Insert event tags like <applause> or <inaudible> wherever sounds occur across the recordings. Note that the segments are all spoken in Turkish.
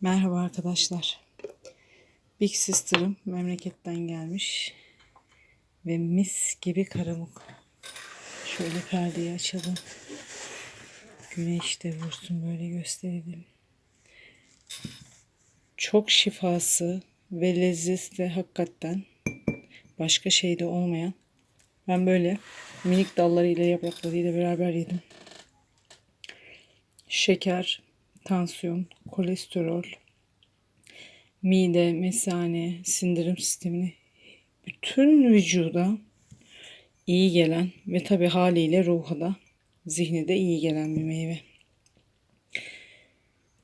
Merhaba arkadaşlar. Big Sister'ım memleketten gelmiş. Ve mis gibi karamuk. Şöyle perdeyi açalım. Güneş de vursun böyle gösterelim. Çok şifası ve lezzetli hakikaten başka şeyde olmayan. Ben böyle minik dallarıyla yapraklarıyla beraber yedim. Şeker, tansiyon, kolesterol, mide, mesane, sindirim sistemini bütün vücuda iyi gelen ve tabi haliyle ruha da zihni de iyi gelen bir meyve.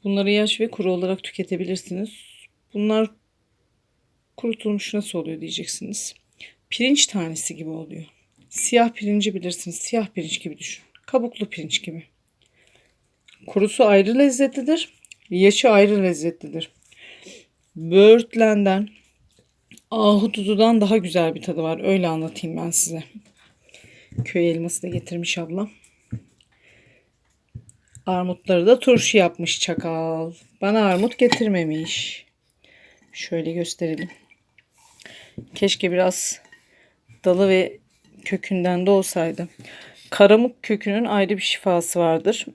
Bunları yaş ve kuru olarak tüketebilirsiniz. Bunlar kurutulmuş nasıl oluyor diyeceksiniz. Pirinç tanesi gibi oluyor. Siyah pirinci bilirsiniz. Siyah pirinç gibi düşün. Kabuklu pirinç gibi. Kurusu ayrı lezzetlidir. Yaşı ayrı lezzetlidir. Böğürtlenden, ahudududan daha güzel bir tadı var. Öyle anlatayım ben size. Köy elması da getirmiş ablam. Armutları da turşu yapmış çakal. Bana armut getirmemiş. Şöyle gösterelim. Keşke biraz dalı ve kökünden de olsaydı. Karamuk kökünün ayrı bir şifası vardır.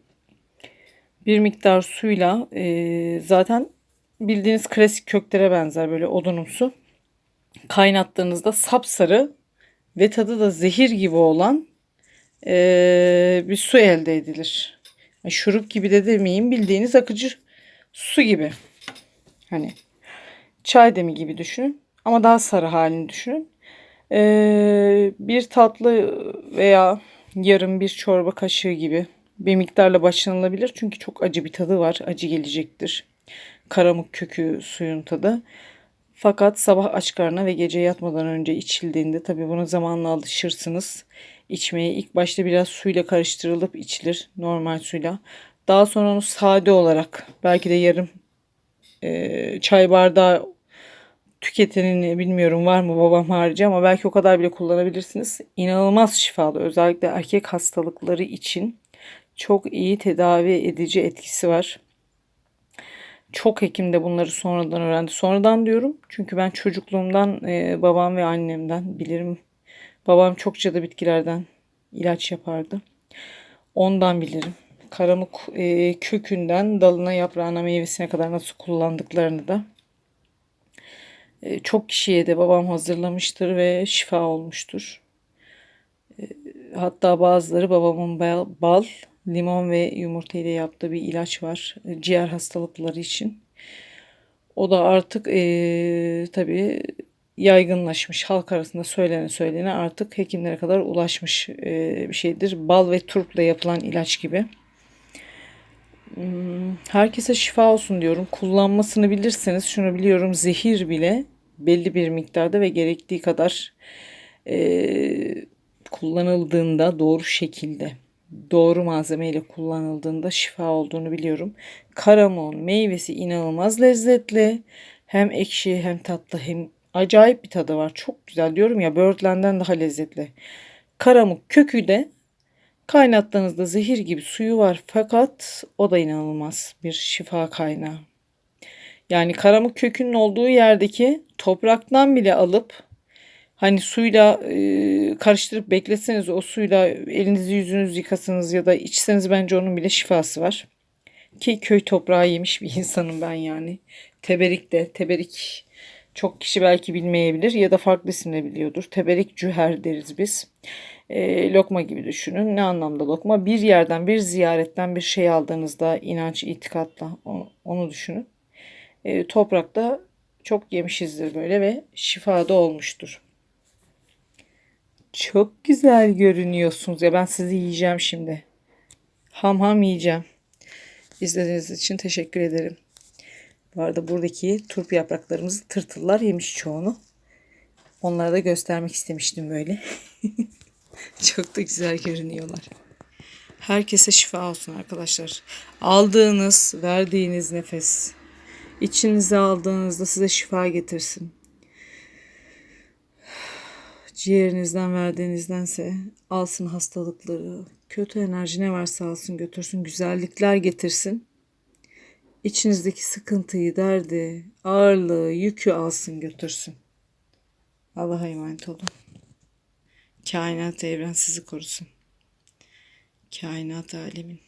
Bir miktar suyla e, zaten bildiğiniz klasik köklere benzer böyle odunumsu. Kaynattığınızda sapsarı ve tadı da zehir gibi olan e, bir su elde edilir. Şurup gibi de demeyeyim bildiğiniz akıcı su gibi. Hani çay demi gibi düşünün ama daha sarı halini düşünün. Ee, bir tatlı veya yarım bir çorba kaşığı gibi bir miktarla başlanılabilir. Çünkü çok acı bir tadı var. Acı gelecektir. Karamuk kökü suyun tadı. Fakat sabah aç karnına ve gece yatmadan önce içildiğinde tabi buna zamanla alışırsınız. İçmeye ilk başta biraz suyla karıştırılıp içilir. Normal suyla. Daha sonra onu sade olarak belki de yarım e, çay bardağı tüketenini bilmiyorum var mı babam harici ama belki o kadar bile kullanabilirsiniz. İnanılmaz şifalı özellikle erkek hastalıkları için çok iyi tedavi edici etkisi var. Çok hekim de bunları sonradan öğrendi. Sonradan diyorum çünkü ben çocukluğumdan e, babam ve annemden bilirim. Babam çokça da bitkilerden ilaç yapardı. Ondan bilirim. Karamuk e, kökünden dalına, yaprağına, meyvesine kadar nasıl kullandıklarını da e, çok kişiye de babam hazırlamıştır ve şifa olmuştur. E, hatta bazıları babamın bal, bal limon ve yumurta ile yaptığı bir ilaç var e, ciğer hastalıkları için. O da artık e, tabii yaygınlaşmış halk arasında söylene söylene artık hekimlere kadar ulaşmış e, bir şeydir. Bal ve turpla yapılan ilaç gibi. Hmm, herkese şifa olsun diyorum. Kullanmasını bilirseniz şunu biliyorum zehir bile belli bir miktarda ve gerektiği kadar e, kullanıldığında doğru şekilde doğru malzemeyle kullanıldığında şifa olduğunu biliyorum. Karamon meyvesi inanılmaz lezzetli. Hem ekşi hem tatlı hem acayip bir tadı var. Çok güzel diyorum ya böğürtlenden daha lezzetli. Karamuk kökü de kaynattığınızda zehir gibi suyu var fakat o da inanılmaz bir şifa kaynağı. Yani karamuk kökünün olduğu yerdeki topraktan bile alıp Hani suyla e, karıştırıp bekletseniz o suyla elinizi yüzünüzü yıkasanız ya da içseniz bence onun bile şifası var. Ki köy toprağı yemiş bir insanım ben yani. Teberik de teberik çok kişi belki bilmeyebilir ya da farklı isimle biliyordur. Teberik cüher deriz biz. E, lokma gibi düşünün. Ne anlamda lokma? Bir yerden bir ziyaretten bir şey aldığınızda inanç itikatla onu, onu düşünün. E, toprakta çok yemişizdir böyle ve şifada olmuştur. Çok güzel görünüyorsunuz ya ben sizi yiyeceğim şimdi. Ham ham yiyeceğim. İzlediğiniz için teşekkür ederim. Bu arada buradaki turp yapraklarımızı tırtıllar yemiş çoğunu. Onlara da göstermek istemiştim böyle. <laughs> Çok da güzel görünüyorlar. Herkese şifa olsun arkadaşlar. Aldığınız, verdiğiniz nefes içinize aldığınızda size şifa getirsin ciğerinizden verdiğinizdense alsın hastalıkları, kötü enerji ne varsa alsın götürsün, güzellikler getirsin. içinizdeki sıkıntıyı, derdi, ağırlığı, yükü alsın götürsün. Allah'a emanet olun. Kainat evren sizi korusun. Kainat alemin.